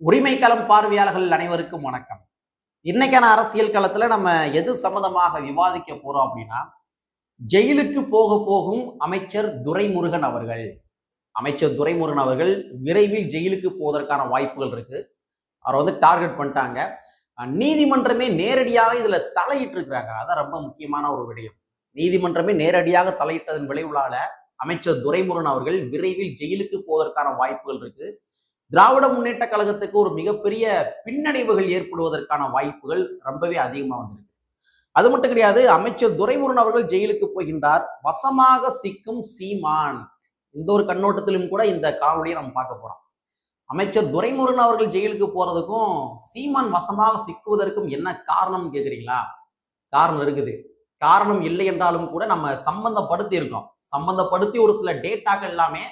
உரிமை களம் பார்வையாளர்கள் அனைவருக்கும் வணக்கம். இன்னைக்கான அரசியல் களத்துல நம்ம எது சம்மந்தமாக விவாதிக்க போறோம் அப்படின்னா ஜெயிலுக்கு போக போகும் அமைச்சர் துரைமுருகன் அவர்கள். அமைச்சர் துரைமுருகன் அவர்கள் விரைவில் ஜெயிலுக்கு போவதற்கான வாய்ப்புகள் இருக்கு. அவரை வந்து டார்கெட் பண்ணிட்டாங்க. நீதிமன்றமே நேரடியாக இதுல தலையிட்டு இருக்கிறாங்க. அதான் ரொம்ப முக்கியமான ஒரு விடயம். நீதிமன்றமே நேரடியாக தலையிட்டதன் விளைவுகளால அமைச்சர் துரைமுருகன் அவர்கள் விரைவில் ஜெயிலுக்கு போவதற்கான வாய்ப்புகள் இருக்கு. திராவிட முன்னேற்ற கழகத்துக்கு ஒரு மிகப்பெரிய பின்னடைவுகள் ஏற்படுவதற்கான வாய்ப்புகள் ரொம்பவே அதிகமாக வந்திருக்கு. அது மட்டும் கிடையாது அமைச்சர் துரைமுருகன் அவர்கள் ஜெயிலுக்கு போகின்றார். வசமாக சிக்கும் சீமான். இந்த ஒரு கண்ணோட்டத்திலும் கூட இந்த காணொலியை நம்ம பார்க்க போறோம். அமைச்சர் துரைமுருகன் அவர்கள் ஜெயிலுக்கு போறதுக்கும் சீமான் வசமாக சிக்குவதற்கும் என்ன காரணம் கேக்குறீங்களா? காரணம் இருக்குது. காரணம் இல்லை என்றாலும் கூட நம்ம சம்பந்தப்படுத்தி இருக்கோம். சம்பந்தப்படுத்தி ஒரு சில டேட்டாக்கள் எல்லாமே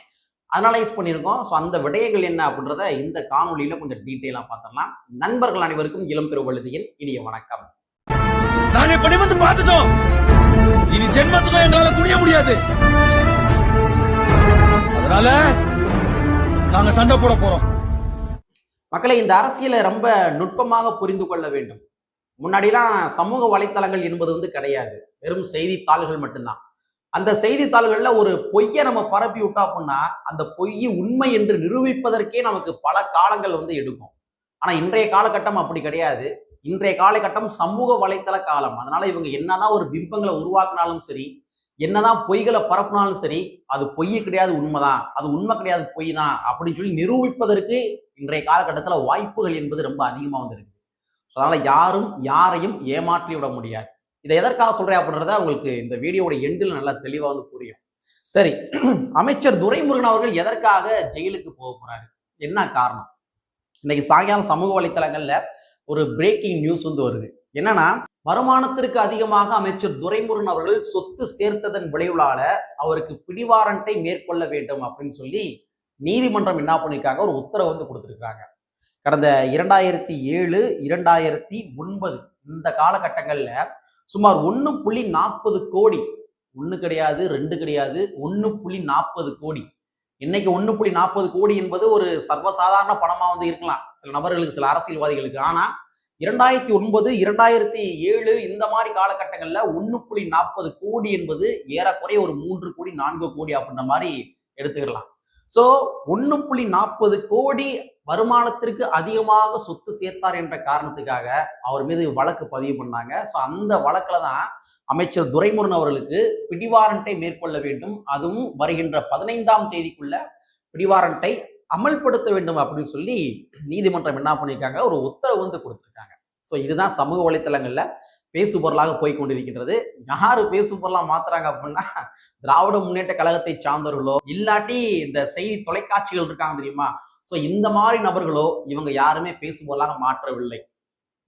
அனலைஸ் பண்ணியிருக்கோம். ஸோ அந்த விடயங்கள் என்ன அப்படின்றத இந்த காணொலியில கொஞ்சம் டீட்டெயிலாக பார்த்துடலாம். நண்பர்கள் அனைவருக்கும் இளம் பெருவழுதியின் இனிய வணக்கம். நாங்க வந்து பார்த்துட்டோம். இனி ஜென்மத்துக்கும் எங்களால குனிய முடியாது. அதனால நாங்க சண்டை போட போறோம். மக்களை இந்த அரசியலை ரொம்ப நுட்பமாக புரிந்து கொள்ள வேண்டும். முன்னாடிலாம் சமூக வலைத்தளங்கள் என்பது வந்து கிடையாது. வெறும் செய்தித்தாள்கள் மட்டும்தான். அந்த செய்தித்தாள்களில் ஒரு பொய்யை நம்ம பரப்பி விட்டோம் அப்படின்னா அந்த பொய் உண்மை என்று நிரூபிப்பதற்கே நமக்கு பல காலங்கள் வந்து எடுக்கும். ஆனால் இன்றைய காலகட்டம் அப்படி கிடையாது. இன்றைய காலகட்டம் சமூக வலைத்தள காலம். அதனால இவங்க என்னதான் ஒரு பிம்பங்களை உருவாக்கினாலும் சரி என்னதான் பொய்களை பரப்புனாலும் சரி அது பொய் கிடையாது உண்மைதான். அது உண்மை கிடையாது பொய் தான் அப்படின்னு சொல்லி நிரூபிப்பதற்கு இன்றைய காலகட்டத்தில் வாய்ப்புகள் என்பது ரொம்ப அதிகமாக வந்திருக்கு ஸோ அதனால யாரும் யாரையும் ஏமாற்றி விட முடியாது. இதை எதற்காக சொல்றேன் அப்படின்றத உங்களுக்கு இந்த வீடியோட எண்டில் நல்லா தெளிவாக வந்து புரியும். சரி அமைச்சர் துரைமுருகன் அவர்கள் எதற்காக ஜெயிலுக்கு போக போறாரு? என்ன காரணம்? இன்னைக்கு சாயங்காலம் சமூக வலைத்தளங்கள்ல ஒரு பிரேக்கிங் நியூஸ் வந்து வருது. என்னன்னா வருமானத்திற்கு அதிகமாக அமைச்சர் துரைமுருகன் அவர்கள் சொத்து சேர்த்ததன் விளைவுளால அவருக்கு பிடிவாரண்டை மேற்கொள்ள வேண்டும் அப்படின்னு சொல்லி நீதிமன்றம் என்ன பண்ணிருக்காங்க? ஒரு உத்தரவு வந்து கொடுத்துருக்காங்க கடந்த இரண்டாயிரத்தி ஏழு இரண்டாயிரத்தி ஒன்பது இந்த காலகட்டங்களில் சுமார் ஒன்று புள்ளி நாற்பது கோடி. ஒன்று கிடையாது ரெண்டு கிடையாது ஒன்று புள்ளி நாற்பது கோடி. இன்னைக்கு ஒன்று புள்ளி நாற்பது கோடி என்பது ஒரு சர்வசாதாரண பணமா வந்து இருக்கலாம். சில நபர்களுக்கு சில அரசியல்வாதிகளுக்கு. ஆனால் இரண்டாயிரத்தி ஒன்பது இரண்டாயிரத்தி ஏழு இந்த மாதிரி காலகட்டங்கள்ல ஒன்று புள்ளி நாற்பது கோடி என்பது ஏறக்குறைய ஒரு மூன்று கோடி நான்கு கோடி அப்படின்ற மாதிரி எடுத்துக்கலாம். ஸோ ஒன்று புள்ளி நாற்பது கோடி வருமானத்திற்கு அதிகமாக சொத்து சேர்த்தார் என்ற காரணத்துக்காக அவர் மீது வழக்கு பதிவு பண்ணாங்க. ஸோ அந்த வழக்கில் தான் அமைச்சர் துரைமுருகன் அவர்களுக்கு பிடிவாரண்டை மேற்கொள்ள வேண்டும். அதுவும் வருகின்ற பதினைந்தாம் தேதிக்குள்ள பிடிவாரண்டை அமல்படுத்த வேண்டும் அப்படின்னு சொல்லி நீதிமன்றம் என்ன பண்ணியிருக்காங்க ஒரு உத்தரவு வந்து கொடுத்துருக்காங்க. ஸோ இதுதான் சமூக வலைத்தளங்களில் பேசு பொருளாக போய் கொண்டிருக்கின்றது யாரு பேசு பொருளா மாத்துறாங்க அப்படின்னா திராவிட முன்னேற்ற கழகத்தை சார்ந்தவர்களோ இல்லாட்டி இந்த செய்தி தொலைக்காட்சிகள் இருக்காங்க தெரியுமா? ஸோ இந்த மாதிரி நபர்களோ இவங்க யாருமே பேசு பொருளாக மாற்றவில்லை.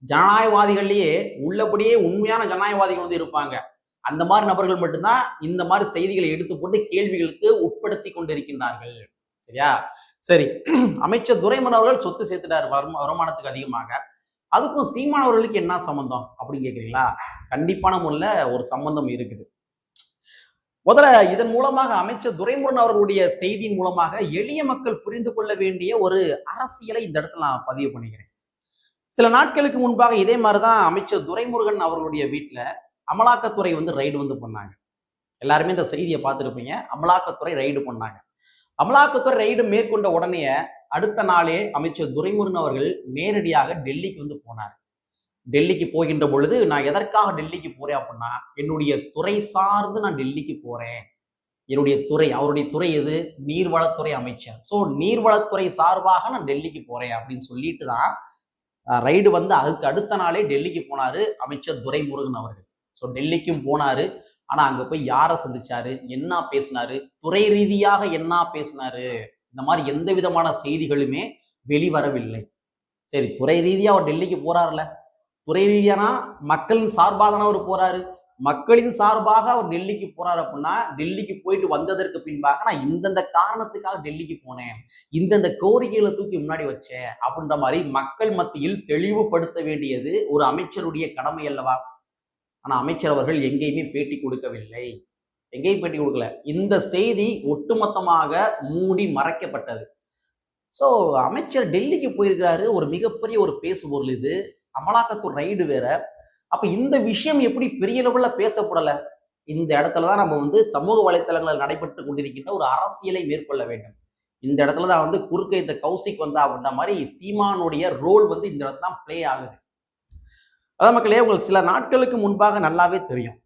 ஜனநாயகவாதிகள்லயே உள்ளபடியே உண்மையான ஜனநாயகவாதிகள் வந்து இருப்பாங்க. அந்த மாதிரி நபர்கள் மட்டும்தான் இந்த மாதிரி செய்திகளை எடுத்து போட்டு கேள்விகளுக்கு உட்படுத்தி கொண்டிருக்கின்றார்கள். சரியா? சரி. அமைச்சர் துரைமன் அவர்கள் சொத்து சேர்த்துட்டார். வருமா வருமானத்துக்கு அதிகமாக. அதுக்கும் சீமானவர்களுக்கு என்ன சம்பந்தம் அப்படின்னு கேட்குறீங்களா கண்டிப்பான முறையில் ஒரு சம்பந்தம் இருக்குது. முதல்ல இதன் மூலமாக அமைச்சர் துரைமுருகன் அவர்களுடைய செய்தியின் மூலமாக எளிய மக்கள் புரிந்து கொள்ள வேண்டிய ஒரு அரசியலை இந்த இடத்துல நான் பதிவு பண்ணிக்கிறேன். சில நாட்களுக்கு முன்பாக இதே மாதிரிதான் அமைச்சர் துரைமுருகன் அவர்களுடைய வீட்டுல அமலாக்கத்துறை வந்து ரைடு வந்து பண்ணாங்க. எல்லாருமே இந்த செய்தியை பார்த்துருப்பீங்க. அமலாக்கத்துறை ரைடு பண்ணாங்க. அமலாக்கத்துறை ரைடு மேற்கொண்ட உடனே அடுத்த நாளே அமைச்சர் துரைமுருகன் அவர்கள் நேரடியாக டெல்லிக்கு வந்து போனார். டெல்லிக்கு போகின்ற பொழுது நான் எதற்காக டெல்லிக்கு போறேன் அப்படின்னா என்னுடைய துறை சார்ந்து நான் டெல்லிக்கு போறேன். என்னுடைய துறை அவருடைய துறை எது? நீர்வளத்துறை அமைச்சர். ஸோ நீர்வளத்துறை சார்பாக நான் டெல்லிக்கு போறேன் அப்படின்னு சொல்லிட்டு தான் ரைடு வந்து அதுக்கு அடுத்த நாளே டெல்லிக்கு போனாரு அமைச்சர் துரைமுருகன் அவர்கள். ஸோ டெல்லிக்கும் போனாரு. ஆனா அங்க போய் யாரை சந்திச்சாரு? என்ன பேசினாரு? துறை ரீதியாக என்ன பேசினாரு? இந்த மாதிரி எந்த விதமான செய்திகளுமே வெளிவரவில்லை. சரி துறை ரீதியாக அவர் டெல்லிக்கு போறாருல. துறை ரீதியானா மக்களின் சார்பாக தானே அவர் போறாரு. மக்களின் சார்பாக அவர் டெல்லிக்கு போறாரு அப்படின்னா டெல்லிக்கு போயிட்டு வந்ததற்கு பின்பாக நான் இந்தந்த காரணத்துக்காக டெல்லிக்கு போனேன். இந்தந்த கோரிக்கைகளை தூக்கி முன்னாடி வச்சேன் அப்படின்ற மாதிரி மக்கள் மத்தியில் தெளிவுபடுத்த வேண்டியது ஒரு அமைச்சருடைய கடமை அல்லவா? ஆனா அமைச்சர் அவர்கள் எங்கேயுமே பேட்டி கொடுக்கவில்லை. எங்கேயும் பேட்டி கொடுக்கல. இந்த செய்தி ஒட்டுமொத்தமாக மூடி மறைக்கப்பட்டது. ஸோ அமைச்சர் டெல்லிக்கு போயிருக்கிறாரு. ஒரு மிகப்பெரிய ஒரு பேசுபொருள் இது. அமலாக்கத்துறை ரைடு வேற. அப்போ இந்த விஷயம் எப்படி பெரிய லெவலில் பேசப்படலை? இந்த இடத்துல தான் நம்ம வந்து சமூக வலைத்தளங்களில் நடைபெற்று கொண்டிருக்கின்ற ஒரு அரசியலை மேற்கொள்ள வேண்டும். இந்த இடத்துல தான் வந்து குறுக்க இந்த கௌசிக் வந்தா அப்படின்ற மாதிரி சீமானுடைய ரோல் வந்து இந்த இடத்துல தான் ப்ளே ஆகுது. அதான் மக்களே உங்களுக்கு சில நாட்களுக்கு முன்பாக நல்லாவே தெரியும்.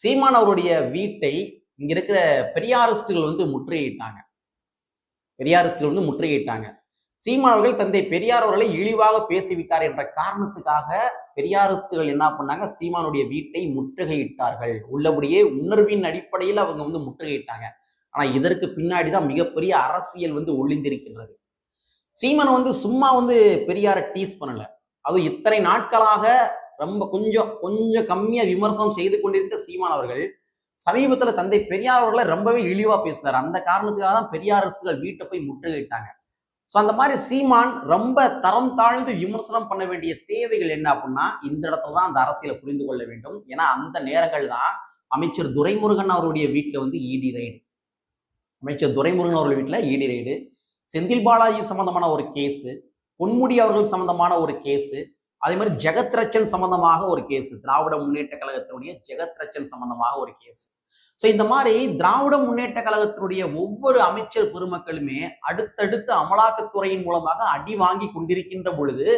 சீமான் அவருடைய வீட்டை இங்க இருக்கிற பெரியாரிஸ்டுகள் வந்து முற்றுகையிட்டாங்க. பெரியாரிஸ்டுகள் வந்து முற்றுகையிட்டாங்க. சீமான் அவர்கள் தந்தை பெரியார் அவர்களை இழிவாக பேசிவிட்டார் என்ற காரணத்துக்காக பெரியாரிஸ்டுகள் என்ன பண்ணாங்க? சீமானுடைய வீட்டை முற்றுகையிட்டார்கள். உள்ளபடியே உணர்வின் அடிப்படையில் அவங்க வந்து முற்றுகையிட்டாங்க. ஆனா இதற்கு பின்னாடி தான் மிகப்பெரிய அரசியல் வந்து ஒளிந்திருக்கின்றது. சீமான் வந்து சும்மா வந்து பெரியாரை டீஸ் பண்ணல. அதுவும் இத்தனை நாட்களாக ரொம்ப கொஞ்சம் கொஞ்சம் கம்மியா விமர்சனம் செய்து கொண்டிருந்த சீமான் அவர்கள் சமீபத்துல தந்தை பெரியார் அவர்களை ரொம்பவே இழிவா பேசினார். அந்த காரணத்துக்காக தான் பெரியாரிஸ்டுகள் வீட்டை போய் முற்றுகையிட்டாங்க. ஸோ அந்த மாதிரி சீமான் ரொம்ப தரம் தாழ்ந்து விமர்சனம் பண்ண வேண்டிய தேவைகள் என்ன அப்படின்னா இந்த இடத்துல தான் அந்த அரசியலை புரிந்து கொள்ள வேண்டும். ஏன்னா அந்த நேரங்கள் தான் அமைச்சர் துரைமுருகன் அவருடைய வீட்டில் வந்து இடி ரைடு அமைச்சர் துரைமுருகன் அவர்கள் வீட்டில் இடி ரைடு செந்தில் பாலாஜி சம்பந்தமான ஒரு கேஸு பொன்முடி அவர்கள் சம்பந்தமான ஒரு கேஸு அதே மாதிரி ஜெகத்ரட்சன் சம்பந்தமாக ஒரு கேஸ் திராவிட முன்னேற்ற கழகத்தினுடைய ஜெகத்ரட்சன் சம்பந்தமாக ஒரு கேஸ் ஸோ இந்த மாதிரி திராவிட முன்னேற்ற கழகத்தினுடைய ஒவ்வொரு அமைச்சர் பெருமக்களுமே அடுத்தடுத்து அமலாக்கத்துறையின் மூலமாக அடி வாங்கி கொண்டிருக்கின்ற பொழுது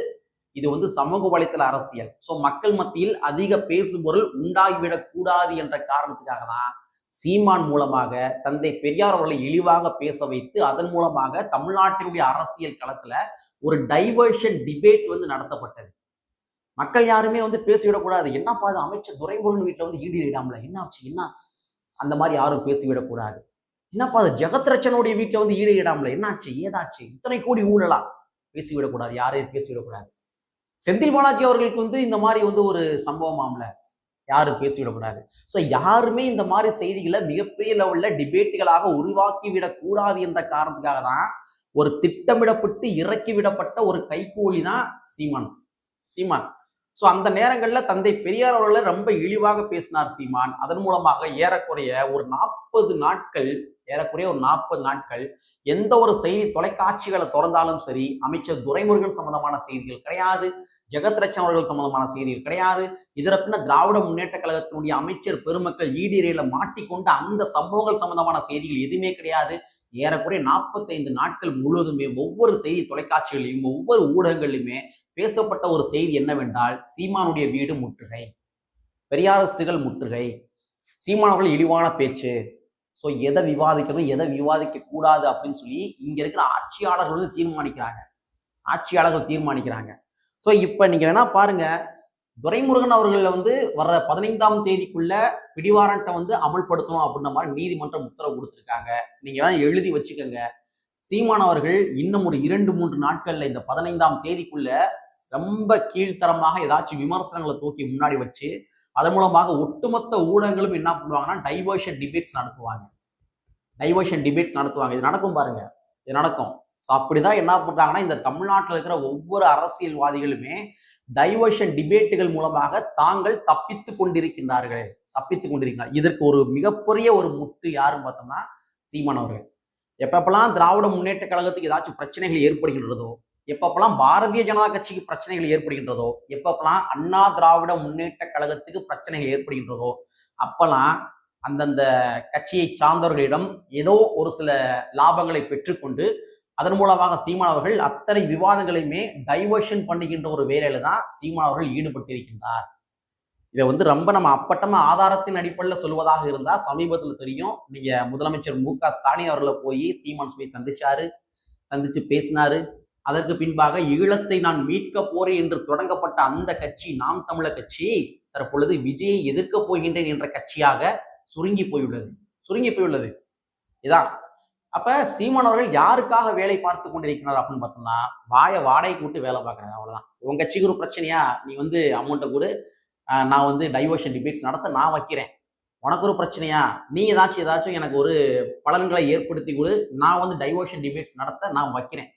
இது வந்து சமூக வலைத்தள அரசியல். ஸோ மக்கள் மத்தியில் அதிக பேசுபொருள் உண்டாகிவிடக் கூடாது என்ற காரணத்துக்காக தான் சீமான் மூலமாக தந்தை பெரியார் அவர்களை இழிவாக பேச வைத்து அதன் மூலமாக தமிழ்நாட்டினுடைய அரசியல் களத்துல ஒரு டைவர்ஷன் டிபேட் வந்து நடத்தப்பட்டது. மக்கள் யாருமே வந்து பேசிவிடக்கூடாது. என்னப்பா அது அமைச்சர் துரைமுருகன் வீட்டில் வந்து ஈடு இடாமல என்ன ஆச்சு? என்ன? அந்த மாதிரி யாரும் பேசிவிடக்கூடாது. என்னப்பா அது ஜெகத்ரட்சனுடைய வீட்டில் வந்து ஈடு இடாமல என்னாச்சு ஏதாச்சு? இத்தனை கோடி ஊழலா? பேசிவிடக்கூடாது. யாரையும் பேசிவிடக்கூடாது. செந்தில் பாலாஜி அவர்களுக்கு வந்து இந்த மாதிரி வந்து ஒரு சம்பவம் சம்பவமாம்ல யாரும் பேசிவிடக்கூடாது. ஸோ யாருமே இந்த மாதிரி செய்திகளை மிகப்பெரிய லெவலில் டிபேட்டுகளாக உருவாக்கி விடக்கூடாது என்ற காரணத்துக்காக தான் ஒரு திட்டமிடப்பட்டு இறக்கி விடப்பட்ட ஒரு கைகூலி தான் சீமான். சீமான். ஸோ அந்த நேரங்களில் தந்தை பெரியார் அவர்களை ரொம்ப இழிவாக பேசினார் சீமான். அதன் மூலமாக ஏறக்குறைய ஒரு நாற்பது நாட்கள் ஏறக்குறைய ஒரு நாற்பது நாட்கள் எந்த ஒரு செய்தி தொலைக்காட்சிகளை திறந்தாலும் சரி அமைச்சர் துரைமுருகன் சம்பந்தமான செய்திகள் கிடையாது ஜெகத் ரச்சன் அவர்கள் சம்பந்தமான செய்திகள் கிடையாது இதர பின்ன திராவிட முன்னேற்ற கழகத்தினுடைய அமைச்சர் பெருமக்கள் ஈடிரையில மாட்டிக்கொண்டு அந்த சம்பவங்கள் சம்பந்தமான செய்திகள் எதுவுமே கிடையாது. ஏறக்குறைய நாற்பத்தைந்து நாட்கள் முழுவதுமே ஒவ்வொரு செய்தி தொலைக்காட்சிகளிலும் ஒவ்வொரு ஊடகங்களிலுமே பேசப்பட்ட ஒரு செய்தி என்னவென்றால் சீமானுடைய வீடு முற்றுகை. பெரியாரிஸ்டுகள் முற்றுகை. சீமானவர்கள் இழிவான பேச்சு. ஸோ எதை விவாதிக்கணும் எதை விவாதிக்க கூடாது அப்படின்னு சொல்லி இங்க இருக்கிற ஆட்சியாளர்கள் வந்து தீர்மானிக்கிறாங்க. ஆட்சியாளர்கள் தீர்மானிக்கிறாங்க. ஸோ இப்போ நீங்க வேணா பாருங்க துரைமுருகன் அவர்களில் வந்து வர்ற பதினைந்தாம் தேதிக்குள்ள பிடிவாரண்ட்டை வந்து அமல்படுத்தணும் அப்படின்ற மாதிரி நீதிமன்றம் உத்தரவு கொடுத்துருக்காங்க. நீங்க தான் எழுதி வச்சுக்கோங்க. சீமான் அவர்கள் இன்னும் ஒரு இரண்டு மூன்று நாட்கள்ல இந்த பதினைந்தாம் தேதிக்குள்ள ரொம்ப கீழ்த்தரமாக ஏதாச்சும் விமர்சனங்களை தூக்கி முன்னாடி வச்சு அதன் மூலமாக ஒட்டுமொத்த ஊடகங்களும் என்ன பண்ணுவாங்கன்னா டைவர்ஷன் டிபேட்ஸ் நடத்துவாங்க. டைவர்ஷன் டிபேட்ஸ் நடத்துவாங்க. இது நடக்கும் பாருங்க. இது நடக்கும். ஸோ அப்படிதான் என்ன பண்றாங்கன்னா இந்த தமிழ்நாட்டில் இருக்கிற ஒவ்வொரு அரசியல்வாதிகளுமே டைவர்ஷன் டிபேட்டுகள் மூலமாக தாங்கள் தப்பித்து கொண்டிருக்கின்றார்கள். தப்பித்து கொண்டிருக்கிறார் இதற்கு ஒரு மிகப்பெரிய ஒரு முத்து யாருன்னு பார்த்தோம்னா சீமான் அவர்கள். எப்பப்பெல்லாம் திராவிட முன்னேற்ற கழகத்துக்கு ஏதாச்சும் பிரச்சனைகள் ஏற்படுகின்றதோ எப்பப்பெல்லாம் பாரதிய ஜனதா கட்சிக்கு பிரச்சனைகள் ஏற்படுகின்றதோ எப்பப்பெல்லாம் அண்ணா திராவிட முன்னேற்ற கழகத்துக்கு பிரச்சனைகள் ஏற்படுகின்றதோ அப்பெல்லாம் அந்தந்த கட்சியை சார்ந்தவர்களிடம் ஏதோ ஒரு சில லாபங்களை பெற்றுக்கொண்டு அதன் மூலமாக சீமான் அவர்கள் அத்தனை விவாதங்களையுமே டைவர்ஷன் பண்ணுகின்ற ஒரு வேலையில தான் சீமான் அவர்கள் ஈடுபட்டிருக்கின்றார். இதை வந்து ரொம்ப நம்ம அப்பட்டமா ஆதாரத்தின் அடிப்படையில் சொல்வதாக இருந்தா சமீபத்தில் தெரியும். நீங்க முதலமைச்சர் மு க ஸ்டாலின் அவர்களை போய் சீமான் போய் சந்திச்சாரு சந்திச்சு பேசினாரு. அதற்கு பின்பாக ஈழத்தை நான் மீட்க போறேன் என்று தொடங்கப்பட்ட அந்த கட்சி நாம் தமிழர் கட்சி தற்பொழுது விஜயை எதிர்க்க போகின்றேன் என்ற கட்சியாக சுருங்கி போயுள்ளது. சுருங்கி போயுள்ளது. இதான் அப்ப சீமான் அவர்கள் யாருக்காக வேலை பார்த்து கொண்டிருக்கிறார் அப்படின்னு பார்த்தோம்னா வாய வாடகை கூட்டு வேலை பார்க்கறாரு அவ்வளவுதான். உங்க கட்சிக்கு ஒரு பிரச்சனையா? நீ வந்து அமௌண்ட்டை கூட. நான் வந்து டைவர்ஷன் டிபேட்ஸ் நடத்த நான் வைக்கிறேன். உனக்கு ஒரு பிரச்சனையா? நீ ஏதாச்சும் ஏதாச்சும் எனக்கு ஒரு பலன்களை ஏற்படுத்தி கொடு. நான் வந்து டைவர்ஷன் டிபேட்ஸ் நடத்த நான் வைக்கிறேன்.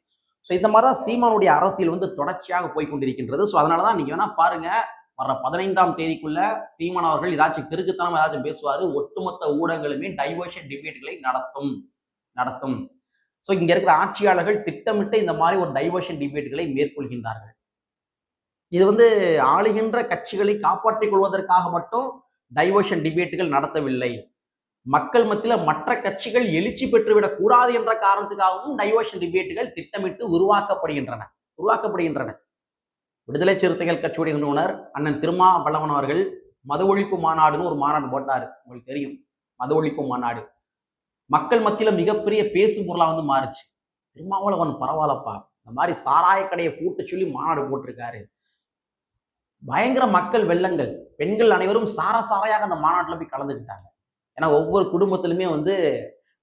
ஸோ இந்த மாதிரி தான் சீமானுடைய அரசியல் வந்து தொடர்ச்சியாக போய் கொண்டிருக்கின்றது. ஸோ அதனால தான் நீங்க வேணா பாருங்க வர பதினைந்தாம் தேதிக்குள்ள சீமான் அவர்கள் ஏதாச்சும் கிறுக்குத்தனம் ஏதாச்சும் பேசுவார் ஒட்டுமொத்த ஊடகங்களுமே டைவர்ஷன் டிபேட்களை நடத்தும். நடத்தும். ஸோ இங்க இருக்கிற ஆட்சியாளர்கள் திட்டமிட்டு இந்த மாதிரி ஒரு டைவர்ஷன் டிபேட்டுகளை மேற்கொள்கின்றார்கள். இது வந்து ஆளுகின்ற கட்சிகளை காப்பாற்றிக் கொள்வதற்காக மட்டும் டைவர்ஷன் டிபேட்டுகள் நடத்தவில்லை. மக்கள் மத்தியில் மற்ற கட்சிகள் எழுச்சி பெற்றுவிடக் கூடாது என்ற காரணத்துக்காகவும் டைவர்ஷன் டிபேட்டுகள் திட்டமிட்டு உருவாக்கப்படுகின்றன. உருவாக்கப்படுகின்றன. விடுதலை சிறுத்தைகள் கட்சியுடைய நிறுவனர் அண்ணன் திருமா வல்லவன் அவர்கள் மது ஒழிப்பு மாநாடுன்னு ஒரு மாநாடு போட்டார். உங்களுக்கு தெரியும். மது ஒழிப்பு மாநாடு. மக்கள் மத்தியில மிகப்பெரிய பேசு பொருளா வந்து மாறுச்சு. திருமாவளவன் பரவாயில்லப்பா. இந்த மாதிரி சாராய கடையை கூட்ட சொல்லி மாநாடு போட்டிருக்காரு. பயங்கர மக்கள் வெள்ளங்கள். பெண்கள் அனைவரும் சார சாராயாக அந்த மாநாட்டில் போய் கலந்துக்கிட்டாங்க. ஏன்னா ஒவ்வொரு குடும்பத்திலுமே வந்து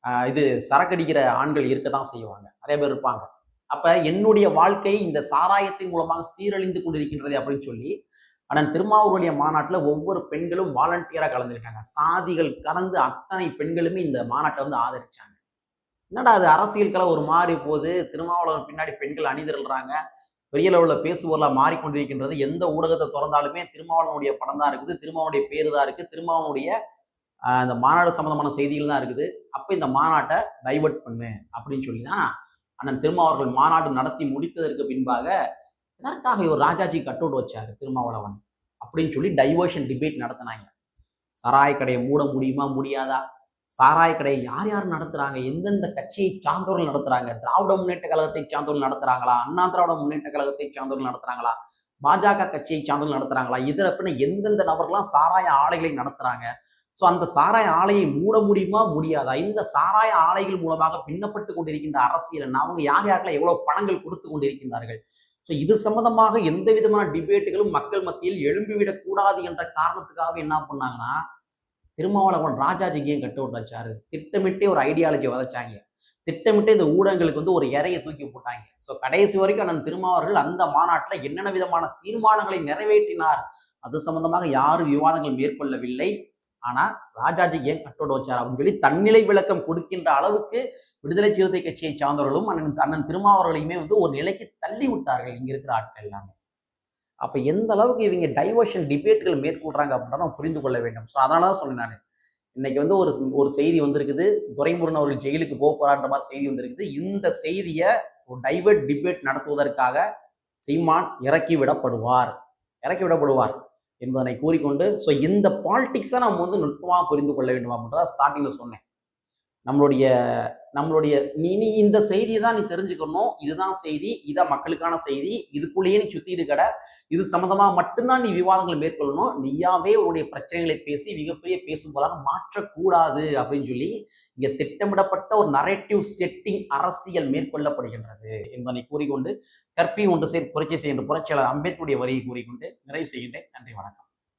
ஆஹ், இது சரக்கடிக்கிற ஆண்கள் இருக்க தான் செய்வாங்க. நிறைய பேர் இருப்பாங்க. அப்ப என்னுடைய வாழ்க்கை இந்த சாராயத்தின் மூலமாக சீரழிந்து கொண்டிருக்கின்றது அப்படின்னு சொல்லி அண்ணன் திருமாவூருடைய மாநாட்டில் ஒவ்வொரு பெண்களும் வாலண்டியராக கலந்துருக்காங்க. சாதிகள் கலந்து அத்தனை பெண்களுமே இந்த மாநாட்டை வந்து ஆதரிச்சாங்க. என்னடா அது அரசியல் கலை ஒரு மாறி போது திருமாவளவன் பின்னாடி பெண்கள் அணிதிரள்றாங்க. பெரிய லெவலில் பேசுபொருளாக மாறிக்கொண்டிருக்கின்றது. எந்த ஊடகத்தை திறந்தாலுமே திருமாவளவனுடைய படம் தான் இருக்குது. திருமாவனுடைய பேரு தான் இருக்குது. திருமாவனுடைய அந்த மாநாடு சம்மந்தமான செய்திகள் தான் இருக்குது. அப்போ இந்த மாநாட்டை டைவெர்ட் பண்ணு அப்படின்னு சொல்லி தான் அண்ணன் திருமாவர்கள் மாநாடு நடத்தி முடித்ததற்கு பின்பாக அதற்காக இவர் ராஜாஜி கட்டோடு வச்சார் வச்சாரு திருமாவளவன். அப்படின்னு சொல்லி டைவர்ஷன் டிபேட் நடத்தினாங்க. சாராய கடையை மூட முடியுமா முடியாதா? சாராய கடையை யார் யார் நடத்துறாங்க? எந்தெந்த கட்சியை சார்ந்தவர்கள் நடத்துறாங்க? திராவிட முன்னேற்ற கழகத்தை சார்ந்தவர்கள் நடத்துறாங்களா? அண்ணா திராவிட முன்னேற்ற கழகத்தை சார்ந்தவர்கள் நடத்துறாங்களா? பாஜக கட்சியை சார்ந்தவர்கள் நடத்துறாங்களா? இதில் பின்ன எந்தெந்த நபர்கள்லாம் சாராய ஆலைகளை நடத்துறாங்க? ஸோ அந்த சாராய ஆலையை மூட முடியுமா முடியாதா? இந்த சாராய ஆலைகள் மூலமாக பின்னப்பட்டு கொண்டிருக்கின்ற அரசியல் என்ன அவங்க யார் யாருக்கெல்லாம் எவ்வளவு பணங்கள் கொடுத்து கொண்டிருக்கின்றார்கள்? ஸோ இது சம்மந்தமாக எந்த விதமான டிபேட்டுகளும் மக்கள் மத்தியில் எழும்பிவிடக் கூடாது என்ற காரணத்துக்காக என்ன பண்ணாங்கன்னா திருமாவளவன் ராஜாஜிக்கு ஏன் கட்டு விட்டாச்சாரு வச்சாரு திட்டமிட்டே ஒரு ஐடியாலஜி வதைச்சாங்க. திட்டமிட்டு இந்த ஊடகங்களுக்கு வந்து ஒரு இறையை தூக்கி போட்டாங்க. ஸோ கடைசி வரைக்கும் அண்ணன் திருமாவர்கள் அந்த மாநாட்டில் என்னென்ன விதமான தீர்மானங்களை நிறைவேற்றினார் அது சம்பந்தமாக யாரும் விவாதங்கள் மேற்கொள்ளவில்லை. ஆனால் ராஜாஜிக்கு ஏன் கட்டோடு வச்சார் அப்படின்னு சொல்லி தன்னிலை விளக்கம் கொடுக்கின்ற அளவுக்கு விடுதலை சிறுத்தை கட்சியை சார்ந்தவர்களும் அண்ணன் அண்ணன் திருமாவர்களையுமே வந்து ஒரு நிலைக்கு தள்ளி விட்டார்கள் இங்கே இருக்கிற ஆட்கள் எல்லாமே. அப்போ எந்த அளவுக்கு இவங்க டைவர்ஷன் டிபேட்டுகள் மேற்கொள்றாங்க அப்படின்றத புரிந்து கொள்ள வேண்டும். ஸோ அதனால தான் சொன்னேன் நான். இன்னைக்கு வந்து ஒரு ஒரு செய்தி வந்திருக்குது துரைமுருகன் அவர்கள் ஜெயிலுக்கு போக போறான்ற மாதிரி செய்தி வந்திருக்குது. இந்த செய்தியை ஒரு டைவர்ட் டிபேட் நடத்துவதற்காக சீமான் இறக்கி விடப்படுவார். இறக்கி விடப்படுவார். என்பதனை கூறிக்கொண்டு ஸோ இந்த பாலிட்டிக்ஸை நம்ம வந்து நுட்பமாக புரிந்து கொள்ள வேண்டும்? அப்படின்றத ஸ்டார்டிங்கில் சொன்னேன். நம்மளுடைய நம்மளுடைய நீ நீ இந்த செய்தியை தான் நீ தெரிஞ்சுக்கணும். இதுதான் செய்தி இதான் மக்களுக்கான செய்தி. இதுக்குள்ளேயே நீ சுத்திட்டு கடை. இது சம்மந்தமாக மட்டும்தான் நீ விவாதங்களை மேற்கொள்ளணும். நீயாவே உன்னுடைய பிரச்சனைகளை பேசி மிகப்பெரிய பேசும் போதாக மாற்றக்கூடாது அப்படின்னு சொல்லி இங்க திட்டமிடப்பட்ட ஒரு நரேட்டிவ் செட்டிங் அரசியல் மேற்கொள்ளப்படுகின்றது என்பதை கூறிக்கொண்டு கற்பி ஒன்று சேர் புரட்சி செய்கின்ற புரட்சியாளர் அம்பேத்கருடைய வரியை கூறிக்கொண்டு நிறைவு செய்கின்றேன். நன்றி வணக்கம்.